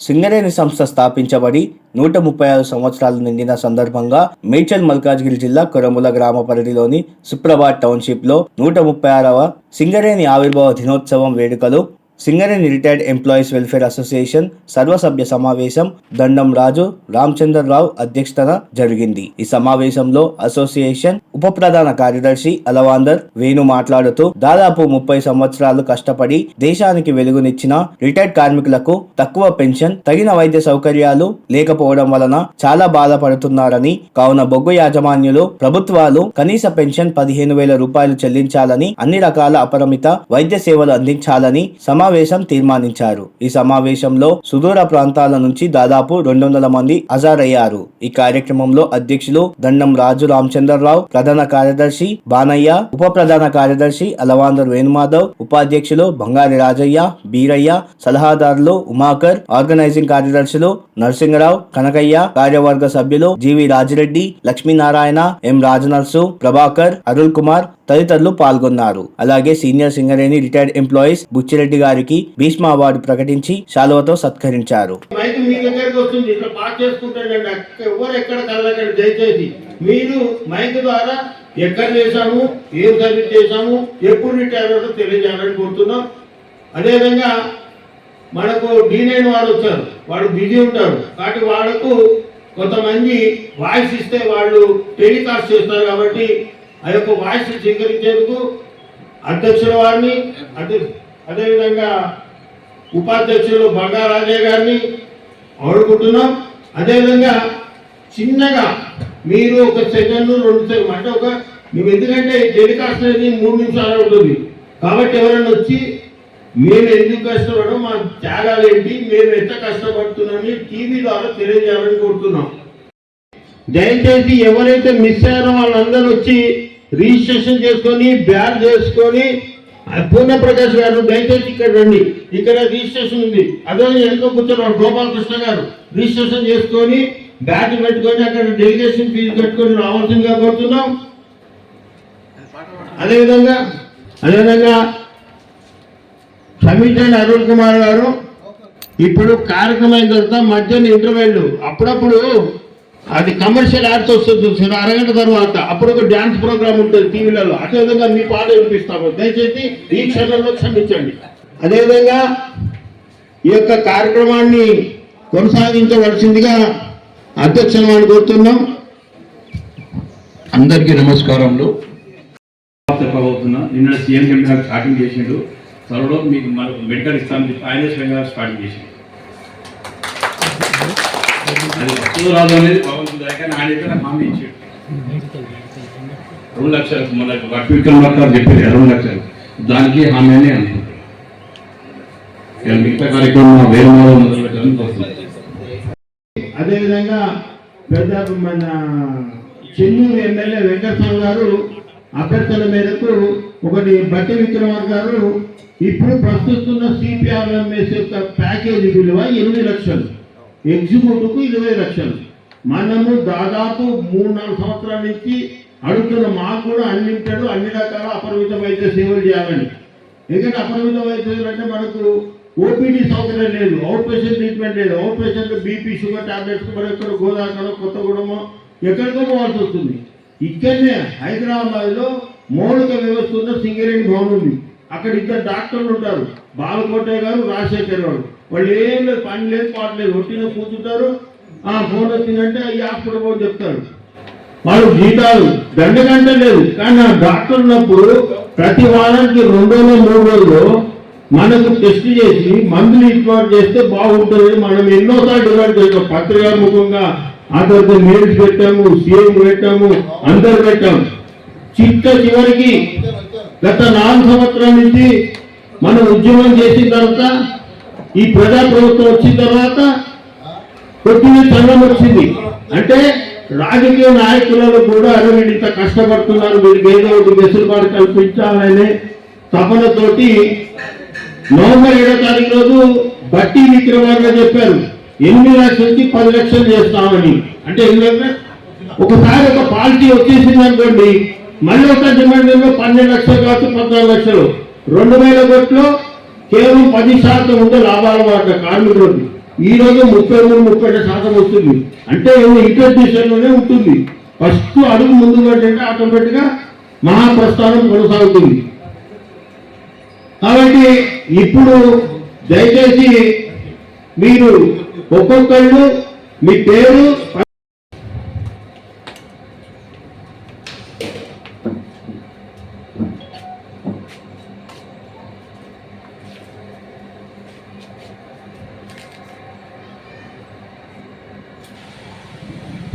సింగరేణి సంస్థ స్థాపించబడి నూట ముప్పై ఆరు సంవత్సరాలు నిండిన సందర్భంగా మేడ్చల్ మల్కాజ్గిరి జిల్లా కొరముల గ్రామ పరిధిలోని సుప్రభాత్ టౌన్షిప్లో నూట ముప్పై ఆరవ సింగరేణి ఆవిర్భావ దినోత్సవం వేడుకలు Singareni retired employees welfare association సర్వసభ్య సమావేశం దండం రాజు రామచంద్రరావు అధ్యక్షతన జరిగింది ఈ సమావేశంలో అసోసియేషన్ ఉప ప్రధాన కార్యదర్శి అలవాందర్ వేణు మాట్లాడుతూ దాదాపు ముప్పై సంవత్సరాలు కష్టపడి దేశానికి వెలుగునిచ్చిన రిటైర్డ్ కార్మికులకు తక్కువ పెన్షన్ తగిన వైద్య సౌకర్యాలు లేకపోవడం వలన చాలా బాధపడుతున్నారని కావున బొగ్గు యాజమాన్యులు ప్రభుత్వాలు కనీస పెన్షన్ పదిహేను వేల రూపాయలు చెల్లించాలని అన్ని రకాల అపరిమిత వైద్య సేవలు అందించాలని సమావేశం తీర్మానించారు. ఈ సమావేశంలో సుదూర ప్రాంతాల నుంచి దాదాపు రెండు వందల మంది హాజరయ్యారు. ఈ కార్యక్రమంలో అధ్యక్షులు దండం రాజు రామచంద్రరావు ప్రధాన కార్యదర్శి బానయ్య ఉప ప్రధాన కార్యదర్శి అలవాందర్ వేణుమాధవ్ ఉపాధ్యక్షులు బంగారి రాజయ్య బీరయ్య సలహాదారులు ఉమాకర్ ఆర్గనైజింగ్ కార్యదర్శులు నరసింగరావు కనకయ్య కార్యవర్గ సభ్యులు జీవి రాజిరెడ్డి లక్ష్మీనారాయణ ఎం రాజనర్సు ప్రభాకర్ అరుణ్ కుమార్ తదితరులు పాల్గొన్నారు. అలాగే senior Singareni retired employees Buchireddy గారికి భీష్మ అవార్డు ప్రకటించి శాలువతో సత్కరించారు. మైక్ మీ దగ్గరికి వస్తుంది ఎక్కడ దయచేసి. మీరు మైక్ ద్వారా ఎక్కడ చేశాము ఏం సర్వీస్ చేశాము ఎప్పుడు రిటైర్ అవుతుందో తెలియజేయాలని కోరుతున్నాం. అదేవిధంగా మనకు డీనైన్ వాడు వచ్చారు వాడు బిజీ ఉంటారు కాబట్టి వాళ్ళకు కొంతమంది వాయిస్ ఇస్తే వాళ్ళు టెలికాస్ట్ చేస్తారు కాబట్టి ఆ యొక్క వాయిస్ స్వీకరించేందుకు అధ్యక్షుల వారిని అధ్యక్ష అదేవిధంగా ఉపాధ్యక్షులు బంగారాజయ్య గారిని అడుగుతున్నాం అదేవిధంగా చిన్నగా మీరు ఒక సెకండ్ రెండు సెకండ్ అంటే ఒక మేము ఎందుకంటే టెలికాస్ట్ అనేది మూడు నిమిషాలు ఉంటుంది కాబట్టి ఎవరైనా వచ్చి మేము ఎందుకు కష్టపడడం మా త్యాగాలు ఏంటి మేము ఎంత కష్టపడుతున్నామని టీవీ ద్వారా తెలియజేయాలని కోరుతున్నాం. దయచేసి ఎవరైతే మిస్ అయ్యారో వాళ్ళందరూ వచ్చి రిజిస్ట్రేషన్ చేసుకొని బ్యాడ్ చేసుకొని ఆ పూర్ణ ప్రకాష్ గారు దయచేసి ఇక్కడ రండి. ఇక్కడ రిజిస్ట్రేషన్ ఉంది. అదే వెనుక కూర్చున్నారు గోపాలకృష్ణ గారు. రిజిస్ట్రేషన్ చేసుకొని బ్యాగ్ పెట్టుకొని అక్కడ డెలిగేషన్ ఫీజు కట్టుకొని రావాల్సిందిగా కోరుతున్నాం. అదేవిధంగా అదేవిధంగా సమీచండి అరుణ్ కుమార్ గారు ఇప్పుడు కార్యక్రమం తర్వాత మధ్యాహ్నం ఇంటర్వెల్ అప్పుడప్పుడు అది కమర్షియల్ యాడ్స్ వస్తుంది చూసారు? అరగంట తర్వాత అప్పుడు ఒక డ్యాన్స్ ప్రోగ్రామ్ ఉంటుంది టీవీలలో. అదేవిధంగా మీ పాట వినిపిస్తాము. దయచేసి ఈ క్షణంలో క్షమించండి. అదేవిధంగా ఈ యొక్క కార్యక్రమాన్ని కొనసాగించవలసిందిగా అధ్యక్షులను కోరుతున్నాం. అందరికీ నమస్కారములు. చెప్పబోతున్నా నిన్న సీఎం గారు స్టార్టింగ్ చేసిండు. త్వరలో మీకు మనకు మెడికల్ ఇస్తామని చెప్పి ఆయన స్వయంగా స్టార్టింగ్ చేసిండు. అది వస్తుందో రాదు అనేది భగవంతుడు దయ కానీ ఆయన అయితే నాకు హామీ ఇచ్చాడు. రెండు లక్షలు మన వర్టికల్ వర్కర్ చెప్పేది రెండు లక్షలు. దానికి హామీ అని అనుకుంటాను మిగతా కార్యక్రమం వేరే మొదలు పెట్టాలని కోరుతున్నాను అదేవిధంగా పెద్ద మన చెన్నూరు ఎమ్మెల్యే వెంకటస్వామి గారు అభ్యర్థుల మేరకు ఒకటి బట్టి విక్రమార్ గారు ఇప్పుడు ప్రస్తుతున్న సిపిఆర్ఎంఎస్ యొక్క ప్యాకేజీ విలువ ఎనిమిది లక్షలు. ఎగ్జిక్యూటివ్కు ఇరవై లక్షలు. మనము దాదాపు మూడు నాలుగు సంవత్సరాల నుంచి అడుగుతున్న మాకు కూడా అన్లిమిటెడ్ అన్ని రకాల అపరిమిత వైద్య సేవలు చేయాలని. ఎందుకంటే అపరిమిత వైద్య సేవలు అంటే మనకు ఓపీడీ సౌకర్యం లేదు అవుట్ పేషెంట్ ట్రీట్మెంట్ లేదు out patient BP sugar tablets మరి ఎక్కడ గోదావరిలో కొత్తగూడెమో ఎక్కడికో పోవాల్సి వస్తుంది. ఇక్కడనే హైదరాబాద్లో మౌలిక వ్యవస్థ ఉన్న సింగరేణి భవన్ ఉంది. అక్కడ ఇద్దరు డాక్టర్లు ఉంటారు. బాలకోటయ్య గారు రాజశేఖర్ గారు. వాళ్ళు ఏం లేదు పని లేదు పాట లేదు. ఒట్టిన కూర్చుంటారు. ఆ ఫోన్ వచ్చిందంటే ఈ హాస్పిటల్ పోయి చెప్తారు. వాళ్ళు జీతాలు గంట గంట లేదు. కానీ ఆ డాక్టర్ ఉన్నప్పుడు ప్రతి వారానికి రెండు రోజులు మూడు రోజులు మనకు టెస్ట్ చేసి మందులు ఇన్వాల్వ్ చేస్తే బాగుంటుంది. మనం ఎన్నోసార్లు డిమాండ్ చేస్తాం. పత్రిక ముఖంగా ఆ తర్వాత మెయిల్స్ పెట్టాము సీఎం పెట్టాము అందరు పెట్టాము. చిట్ట చివరికి గత నాలుగు సంవత్సరాల నుంచి మనం ఉద్యమం చేసిన తర్వాత ఈ ప్రజా ప్రభుత్వం వచ్చిన తర్వాత కొద్దిగా చంద్రం వచ్చింది. అంటే రాజకీయ నాయకులలో కూడా అరే ఇంత కష్టపడుతున్నారు మీరు ఏదో ఒకటి వెసులుబాటు కల్పించాలనే తపనతోటి నవంబర్ ఏడో తారీఖు రోజు బట్టి విక్రమార్గా చెప్పారు ఎనిమిది లక్షల నుంచి పది లక్షలు చేస్తామని. అంటే ఎందుకంటే ఒకసారి ఒక పార్టీ వచ్చేసింది అనుకోండి మళ్ళీ ఒక డిమాండ్ పన్నెండు లక్షలు కావచ్చు పద్నాలుగు లక్షలు. రెండు వేల కోట్లు కేవలం పది శాతం ఉంటే లాభాల వాట కార్మికులకి. ఈ రోజు ముప్పై మూడు ముప్పై శాతం వస్తుంది. అంటే ఇంటర్ దిశలోనే ఉంటుంది. ఫస్ట్ అడుగు ముందు పడ్డంటే ఆటోమేటిక్గా మహాప్రస్థానం కొనసాగుతుంది. కాబట్టి ఇప్పుడు దయచేసి మీరు ఒక్కొక్కళ్ళు మీ పేరు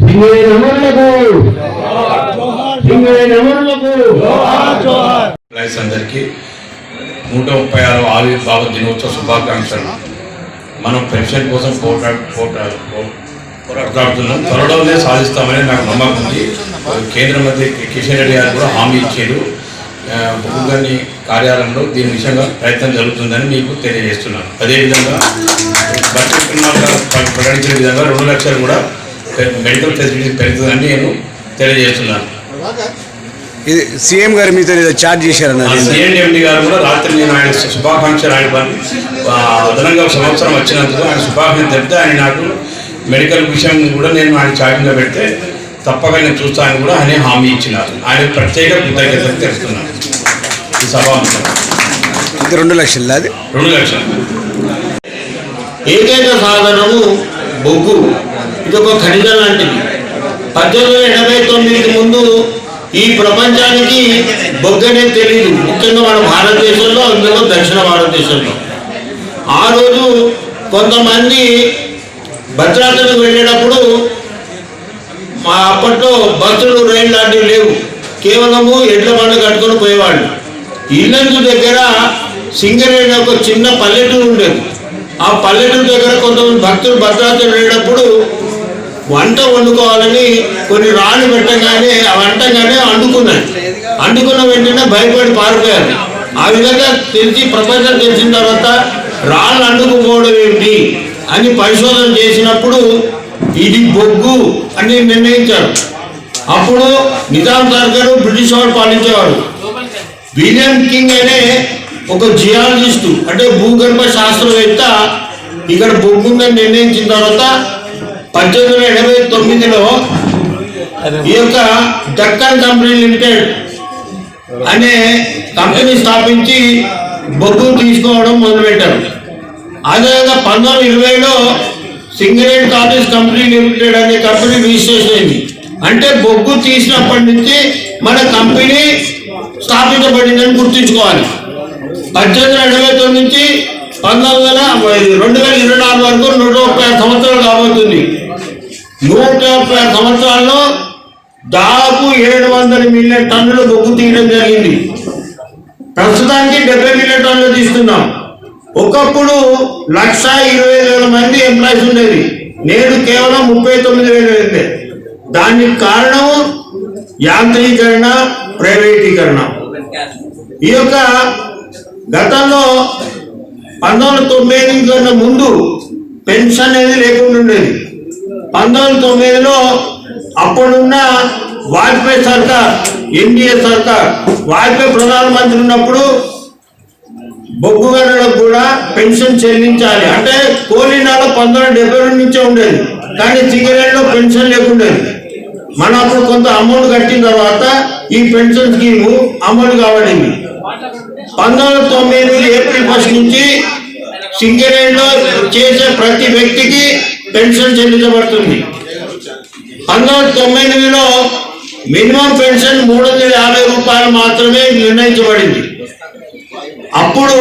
సింగరేణి అమరులకు అందరికీ నూట ముప్పై ఆరు ఆవిర్భావ దినోత్సవ శుభాకాంక్షలు. మనం పెన్షన్ కోసం పోటా పోటా పోరాడుతున్నాం. త్వరలోనే సాధిస్తామని నాకు నమ్మకం ఉంది. కేంద్ర మంత్రి కిషన్ రెడ్డి గారు కూడా హామీ ఇచ్చారు. ఆ, కార్యాలయంలో దీని విషయంగా ప్రయత్నం జరుగుతుందని మీకు తెలియజేస్తున్నాను. అదేవిధంగా బడ్జెట్ ప్రకటించిన విధంగా రెండు లక్షలు కూడా మెడికల్ ఫెసిలిటీస్ పెరుగుతుందని నేను తెలియజేస్తున్నాను. ఇది సీఎం గారు మీతో ఏదో చార్జ్ చేశారన్నారు. సిఎండి గారు కూడా రాత్రి నేను ఆయన శుభాకాంక్షలు ఆయన అదనంగా సంవత్సరం వచ్చినందుకు ఆయన శుభాకాంక్షలు చెప్తే ఆయన నాకు మెడికల్ విషయం కూడా నేను ఆయన చాటింగ్లో పెడితే తప్పక నేను చూస్తానని కూడా ఆయన హామీ ఇచ్చినారు. ఆయన ప్రత్యేక కృతజ్ఞతలు తెలుస్తున్నాను ఈ ఇది రెండు లక్షలు అది? రెండు లక్షలు. ఏకైక సాధనము బొగ్గు. ఇది ఒక ఖనిజం లాంటిది. పద్దెనిమిది వందల ఎనభై తొమ్మిదికి ముందు ఈ ప్రపంచానికి బొగ్గనే తెలియదు ముఖ్యంగా మన భారతదేశంలో అందులో దక్షిణ భారతదేశంలో. ఆ రోజు కొంతమంది భద్రాచలం వెళ్ళేటప్పుడు మా అప్పట్లో బస్సులు రైలు లాంటివి లేవు. కేవలము ఎడ్ల బండ్లు కట్టుకొని పోయేవాళ్ళు. ఇల్లందు దగ్గర సింగరేణి ఒక చిన్న పల్లెటూరు ఉండేది. ఆ పల్లెటూరు దగ్గర కొంతమంది భక్తులు భద్రాచలం వెళ్ళేటప్పుడు వంట వండుకోవాలని కొన్ని రాళ్ళు పెట్టగానే ఆ వంటగానే అండుకున్నాయి. అండుకున్న వెంటనే భయపడి పారిపోయారు. ఆ విధంగా తెలిసి ప్రపంచం తెలిసిన తర్వాత రాళ్ళు అండుకుపోవడం ఏంటి అని పరిశోధన చేసినప్పుడు ఇది బొగ్గు అని నిర్ణయించారు. అప్పుడు నిజాం సర్కారు బ్రిటిష్ వాడు పాలించేవాడు విలియం కింగ్ అనే ఒక జియాలజిస్టు అంటే భూగర్భ శాస్త్రవేత్త ఇక్కడ బొగ్గు ఉందని నిర్ణయించిన తర్వాత పద్దెనిమిది వందల ఎనభై తొమ్మిదిలో ఈ యొక్క దక్కన్ కంపెనీ లిమిటెడ్ అనే కంపెనీ స్థాపించి బొగ్గు తీసుకోవడం మొదలుపెట్టారు. అదేవిధంగా పంతొమ్మిది ఇరవైలో సింగరేట్ కాలేజ్ కంపెనీ లిమిటెడ్ అనే కంపెనీ రిజిస్ట్రేషన్ అయింది. అంటే బొగ్గు తీసినప్పటి నుంచి మన కంపెనీ స్థాపించబడిందని గుర్తుంచుకోవాలి. పద్దెనిమిది వందల ఎనభై తొమ్మిది నుంచి పంతొమ్మిది వందల రెండు వేల ఇరవై నాలుగు వరకు నూట ముప్పై సంవత్సరాలు కాబోతుంది. నూట ముప్పై సంవత్సరాల్లో దాదాపు ఏడు వందల మిలియన్ టన్నుల బొగ్గు తీయడం జరిగింది. ప్రస్తుతానికి డెబ్బై మిలియన్ టన్నులు తీస్తున్నాం. ఒకప్పుడు లక్ష ఇరవై వేల మంది ఎంప్లాయీస్ ఉండేది. నేడు కేవలం ముప్పై తొమ్మిది వేలు ఉంది దానికి కారణం యాంత్రీకరణ ప్రైవేటీకరణ. ఈ యొక్క గతంలో పంతొమ్మిది వందల తొంభై ఎనిమిది కన్నా ముందు పెన్షన్ అనేది లేకుండా ఉండేది. పంతొమ్మిది తొమ్మిదిలో అప్పుడున్న వాజ్పేయి సర్కార్ ఎన్డీఏ సర్కార్. వాజ్పేయి ప్రధానమంత్రి ఉన్నప్పుడు బొగ్గు గనులకు కూడా పెన్షన్ చెల్లించాలి. అంటే కోలినాలో పంతొమ్మిది వందల డెబ్బై రెండు నుంచే ఉండేది. కానీ సింగరేణిలో పెన్షన్ లేకుండేది. మన అప్పుడు కొంత అమౌంట్ కట్టిన తర్వాత ఈ పెన్షన్ స్కీము అమలు కావడింది. పంతొమ్మిది తొమ్మిది ఏప్రిల్ ఫస్ట్ నుంచి సింగరేణిలో చేసే ప్రతి వ్యక్తికి పెన్షన్ చెల్లించబడుతుంది. పంతొమ్మిది తొంభై ఎనిమిదిలో మినిమం పెన్షన్ మూడు వందల యాభై రూపాయలు మాత్రమే నిర్ణయించబడింది. అప్పుడు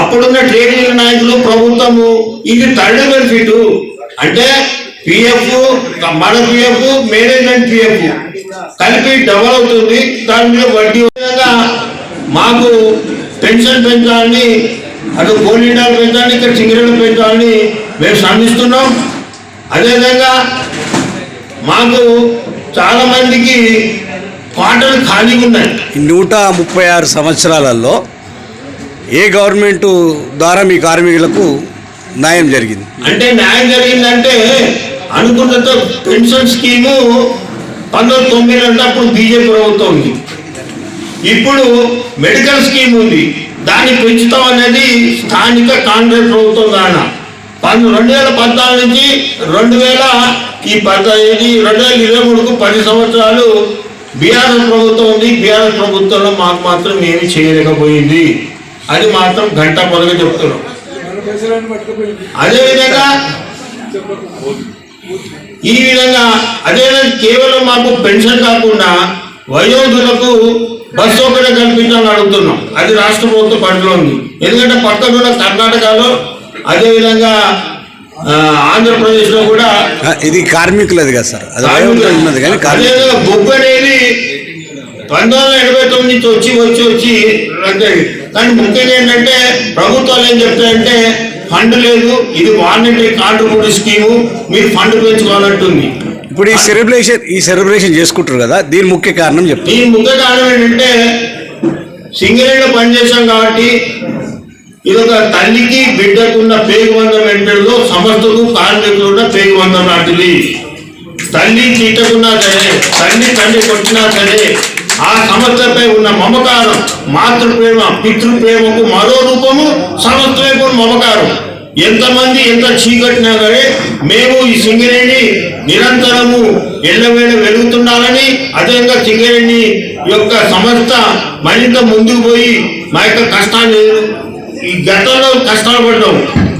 అప్పుడున్న ట్రేడ్ యూనియన్ నాయకులు ప్రభుత్వము ఇది థర్డ్ బెనిఫిట్. అంటే పిఎఫ్ మన పిఎఫ్ మేనేజ్మెంట్ పిఎఫ్ కలిపి డబల్ అవుతుంది. దాని మీద వడ్డీ మాకు పెన్షన్ పెంచాలని అటు కోలిండాలు పెంచాలని ఇక్కడ సింగరేలు పెంచాలని మేము శ్రమిస్తున్నాం అదేవిధంగా మాకు చాలా మందికి పాటలు ఖాళీగా ఉన్నాయి. నూట ముప్పై ఆరు సంవత్సరాలలో ఏ గవర్నమెంట్ ద్వారా మీ కార్మికులకు న్యాయం జరిగింది? అంటే న్యాయం జరిగిందంటే అనుకున్నంత పెన్షన్ స్కీము పంతొమ్మిది తొమ్మిది అంటే అప్పుడు బీజేపీ ప్రభుత్వం ఉంది. ఇప్పుడు మెడికల్ స్కీమ్ ఉంది. దాన్ని పెంచుతాం అనేది స్థానిక కాంగ్రెస్ ప్రభుత్వం కాన పన్ను రెండు వేల పద్నాలుగు నుంచి రెండు వేల ఈ పద్దెనిమిది రెండు వేల ఇరవై మూడుకు పది సంవత్సరాలు బీఆర్ఎస్ ప్రభుత్వం ఉంది. బీఆర్ఎస్ ప్రభుత్వంలో మాకు మాత్రం ఏమి చేయలేకపోయింది. అది మాత్రం గంట పొదగా చెప్తున్నాం. అదేవిధంగా ఈ విధంగా అదే కేవలం మాకు పెన్షన్ కాకుండా వయోధులకు బస్ సౌకర్యం కల్పించాలని అడుగుతున్నాం. అది రాష్ట్ర ప్రభుత్వ పరిధిలో ఉంది. ఎందుకంటే పక్కన ఉన్న కర్ణాటకలో అదేవిధంగా ఆ, ఆంధ్రప్రదేశ్లో కూడా ఇది కార్మికులది కదా సార్. అది అదేవిధంగా బొగ్గు అనేది పంతొమ్మిది వందల ఎనభై తొమ్మిది నుంచి వచ్చి వచ్చి వచ్చి కానీ ముఖ్యంగా ఏంటంటే ప్రభుత్వాలు ఏం చెప్తాయంటే ఫండ్ లేదు ఇది వాలంటరీ కాంట్రిబ్యూటరీ స్కీము మీరు ఫండ్ పెంచుకోవాలంటుంది. ఇప్పుడు ఈ సెలబ్రేషన్ ఈ సెలబ్రేషన్ చేసుకుంటారు కదా దీని ముఖ్య కారణం చెప్తారు దీని ముఖ్య కారణం ఏంటంటే సింగరేణిలో పనిచేశాం కాబట్టి ఇది ఒక తల్లికి బిడ్డకున్న పేగుబంధం ఏంటో సమస్తకు కార్మికులు ఉన్న పేగుబంధం లాంటిది. తల్లి చీటకున్నా సరే తల్లి తండ్రి కొట్టినా సరే ఆ సంస్థపై ఉన్న మమకారం మాతృప్రేమ పితృప్రేమకు మరో రూపము సంస్థ మమకారం. ఎంతమంది ఎంత చీకటినా సరే మేము ఈ సింగరేణి నిరంతరము ఎల్లవేళ వెలుగుతుండాలని అదేవిధంగా సింగరేణి యొక్క సంస్థ మరింత ముందుకు పోయి మా యొక్క కష్టాన్ని ఈ గతంలో కష్టాలు పడ్డాం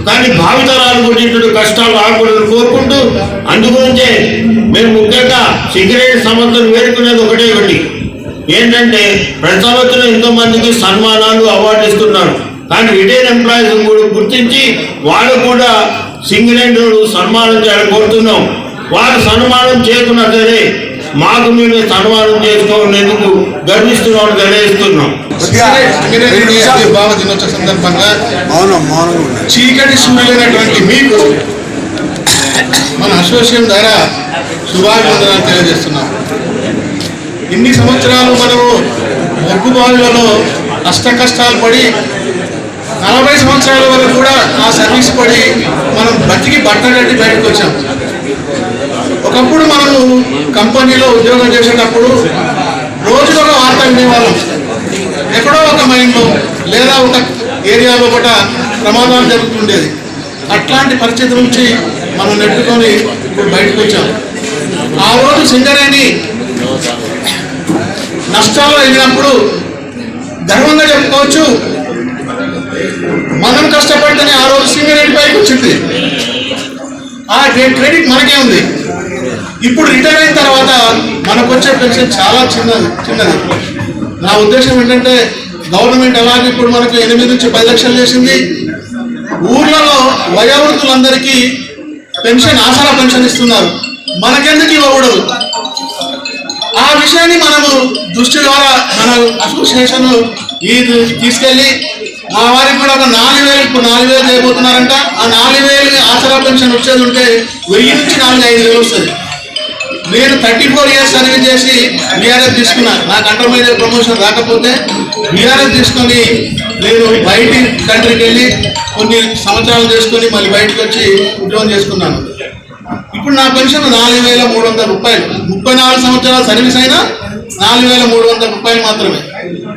కానీ భావితరాలు కూడా ఇటువంటి కష్టాలు రాకూడదని కోరుకుంటూ అందుగురించే మేము ముఖ్యంగా సింగరేణి సంబంధం వేడుకునేది ఒకటే ఒకటి ఏంటంటే ప్రతి సంవత్సరం ఎంతో మందికి సన్మానాలు అవార్డు ఇస్తున్నారు. కానీ రిటైర్ ఎంప్లాయీస్ కూడా గుర్తించి వాళ్ళు కూడా సింగరేట్ సన్మానం చేయాలని కోరుతున్నాం. వారు సన్మానం చేయకున్నా సరే మాకు మేము సన్మానం చేసుకోవాలనేందుకు గర్విస్తున్నాం తెలియజేస్తున్నాం. భావ దినోత్సవ సందర్భంగా చీకటి సూర్యులైనటువంటి మీకు మన అసోసియేషన్ ద్వారా శుభాభివందనాలు తెలియజేస్తున్నాం. ఇన్ని సంవత్సరాలు మనము ఒగ్గు బావులలో అష్ట కష్టాలు పడి నలభై సంవత్సరాల వరకు కూడా ఆ సర్వీస్ పడి మనం బతికి బట్టగట్టి బయటకు వచ్చాం. ఒకప్పుడు మనము కంపెనీలో ఉద్యోగం చేసేటప్పుడు రోజులో ఒక వార్త వినేవాళ్ళం. ఎక్కడో ఒక మైండ్లో లేదా ఒక ఏరియాలో కూడా ప్రమాదాలు జరుగుతుండేది. అట్లాంటి పరిస్థితి నుంచి మనం నెట్టుకొని ఇప్పుడు బయటకు వచ్చాం. ఆ రోజు సింగరేణి నష్టాలు వెళ్ళినప్పుడు గర్వంగా చెప్పుకోవచ్చు మనం కష్టపడితేనే ఆ రోజు సింగరేణి పైకి వచ్చింది. ఆ క్రెడిట్ మనకే ఉంది. ఇప్పుడు రిటైర్ అయిన తర్వాత మనకు వచ్చే పెన్షన్ చాలా చిన్నది చిన్నది. నా ఉద్దేశం ఏంటంటే గవర్నమెంట్ అలాగే ఇప్పుడు మనకు ఎనిమిది నుంచి పది లక్షలు చేసింది. ఊర్లలో వయోవృద్ధులందరికీ పెన్షన్ ఆసరా పెన్షన్ ఇస్తున్నారు. మనకెందుకు ఇవ్వకూడదు ఆ విషయాన్ని మనము దృష్టి ద్వారా మన అసోసియేషన్ ఈ తీసుకెళ్ళి మా వారికి కూడా ఒక నాలుగు వేలు ఇప్పుడు నాలుగు వేలు చేయబోతున్నారంట. ఆ నాలుగు వేలు ఆసరా పెన్షన్ వచ్చేది ఉంటే వెయ్యి నుంచి నాలుగు ఐదు వేలు వస్తుంది. నేను థర్టీ ఫోర్ ఇయర్స్ సర్వీస్ చేసి బీఆర్ఎస్ తీసుకున్నా. నాకు అంటర్మీడియట్ ప్రమోషన్ రాకపోతే బీఆర్ఎస్ తీసుకొని నేను బయట కంట్రీకి వెళ్ళి కొన్ని సంవత్సరాలు చేసుకొని మళ్ళీ బయటకు వచ్చి ఉద్యోగం చేసుకున్నాను. ఇప్పుడు నా పెన్షన్ నాలుగు వేల మూడు వందల రూపాయలు. ముప్పై నాలుగు సంవత్సరాల సర్వీస్ అయినా నాలుగు వేల మూడు వందల రూపాయలు మాత్రమే.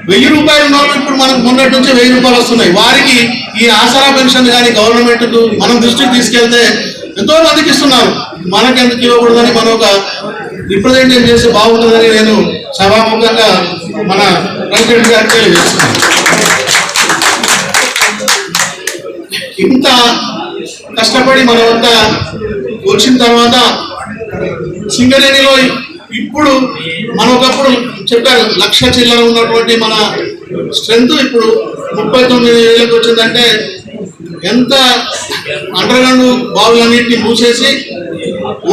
వెయ్యి రూపాయలు ఉన్న వాళ్ళు ఇప్పుడు మనకు మొన్నటి నుంచి వెయ్యి రూపాయలు వస్తున్నాయి. వారికి ఈ ఆసరా పెన్షన్ కానీ గవర్నమెంట్ మనం దృష్టికి తీసుకెళ్తే ఎంతో మందికి ఇస్తున్నారు. మనకెందుకు ఇవ్వకూడదని మనం ఒక రిప్రజెంటేషన్ చేస్తే బాగుంటుందని నేను సభాముఖంగా మన ప్రెసిడెంట్ గారికి తెలియజేస్తున్నాను. ఇంత కష్టపడి మన వద్ద వచ్చిన తర్వాత సింగరేణిలో ఇప్పుడు మనం ఒకప్పుడు చెప్పారు లక్ష చిల్లర ఉన్నటువంటి మన స్ట్రెంత్ ఇప్పుడు ముప్పై తొమ్మిది వేలకు వచ్చిందంటే ఎంత అండర్గ్రౌండ్ బావులన్నింటినీ మూసేసి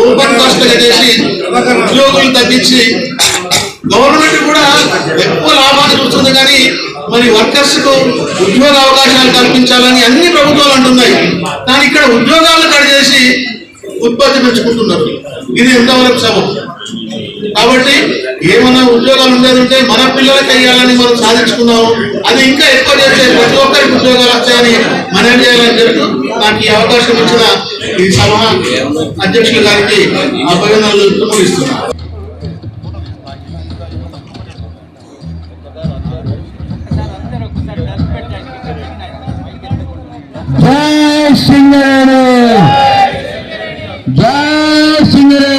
ఓపెన్ కాస్ట్గా చేసి ఉద్యోగులు తగ్గించి గవర్నమెంట్ కూడా ఎక్కువ లాభాన్ని చూస్తుంది కానీ మరి వర్కర్స్కు ఉద్యోగ అవకాశాలు కల్పించాలని అన్ని ప్రభుత్వాలు అంటున్నాయి. కానీ ఇక్కడ ఉద్యోగాలు కడిచేసి ఉత్పత్తి పెంచుకుంటున్నారు. ఇది ఎంతవరకు సబబు? కాబట్టి ఏమైనా ఉద్యోగాలు ఉండేదంటే మన పిల్లలకి అయ్యాలని మనం సాధించుకున్నాము. అది ఇంకా ఎక్కువ చేస్తే ప్రతి ఒక్కరికి ఉద్యోగాలు వచ్చాయని మనం చేయాలని చెప్తూ నాకు ఈ అవకాశం ఇచ్చిన ఈ సభ అధ్యక్షుల గారికి అభినందనలు ముగిస్తున్నాను జై సింగరేణి! జై సింగరేణి!